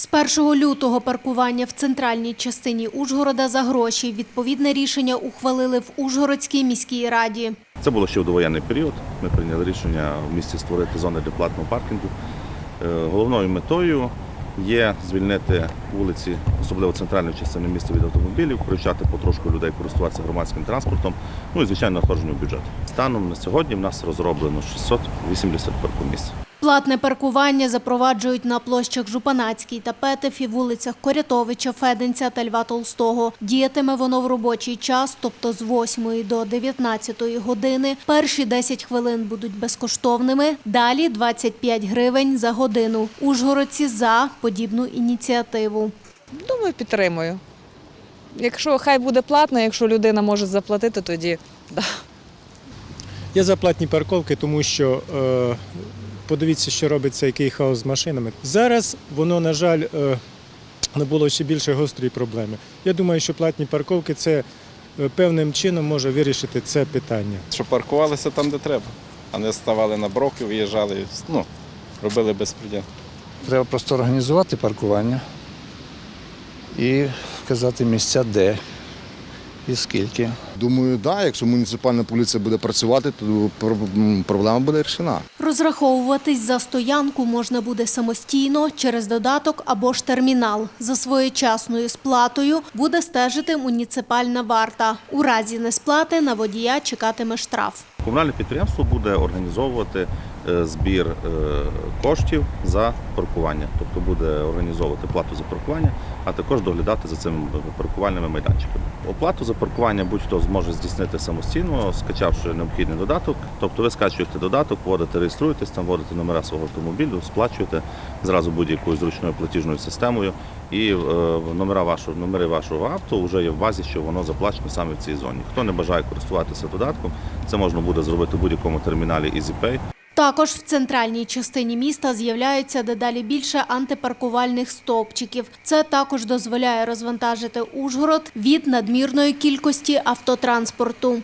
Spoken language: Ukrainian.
З 1 лютого паркування в центральній частині Ужгорода за гроші. Відповідне рішення ухвалили в Ужгородській міській раді. Це було ще в довоєнний період. Ми прийняли рішення в місті створити зони для платного паркінгу. Е, Головною метою є звільнити вулиці, особливо центральної частини міста від автомобілів, привчати потрошку людей користуватися громадським транспортом, ну і звичайно надходження в бюджет. Станом на сьогодні в нас розроблено 680 паркомісць. Платне паркування запроваджують на площах Жупанацькій та Петефі, вулицях Корятовича, Феденця та Льва Толстого. Діятиме воно в робочий час, тобто з 8 до 19 години. Перші 10 хвилин будуть безкоштовними, далі 25 гривень за годину. Ужгородці за подібну ініціативу. Думаю, підтримую. Якщо хай буде платно, якщо людина може заплатити, тоді да. Я за платні парковки, тому що е, подивіться, що робиться, який хаос з машинами. Зараз воно, на жаль, е, набуло ще більше гострі проблеми. Я думаю, що платні парковки це е, певним чином може вирішити це питання. Щоб паркувалися там, де треба, а не ставали на броки, виїжджали, ну, робили безпреділ. Треба просто організувати паркування і вказати місця, де і скільки. Думаю, так, да, якщо муніципальна поліція буде працювати, то проблема буде рішена. Розраховуватись за стоянку можна буде самостійно через додаток або ж термінал. За своєчасною сплатою буде стежити муніципальна варта. У разі несплати на водія чекатиме штраф. Комунальне підприємство буде організовувати збір е, коштів за паркування, тобто буде організовувати плату за паркування, а також доглядати за цими паркувальними майданчиками. Оплату за паркування будь-хто зможе здійснити самостійно, скачавши необхідний додаток. Тобто ви скачуєте додаток, вводите, реєструєтесь, там вводите номера свого автомобілю, сплачуєте зразу будь-якою зручною платіжною системою, і е, номера вашого номери вашого авто вже є в базі, що воно заплачено саме в цій зоні. Хто не бажає користуватися додатком, це можна буде зробити в будь-якому терміналі EasyPay. Також в центральній частині міста з'являється дедалі більше антипаркувальних стовпчиків. Це також дозволяє розвантажити Ужгород від надмірної кількості автотранспорту.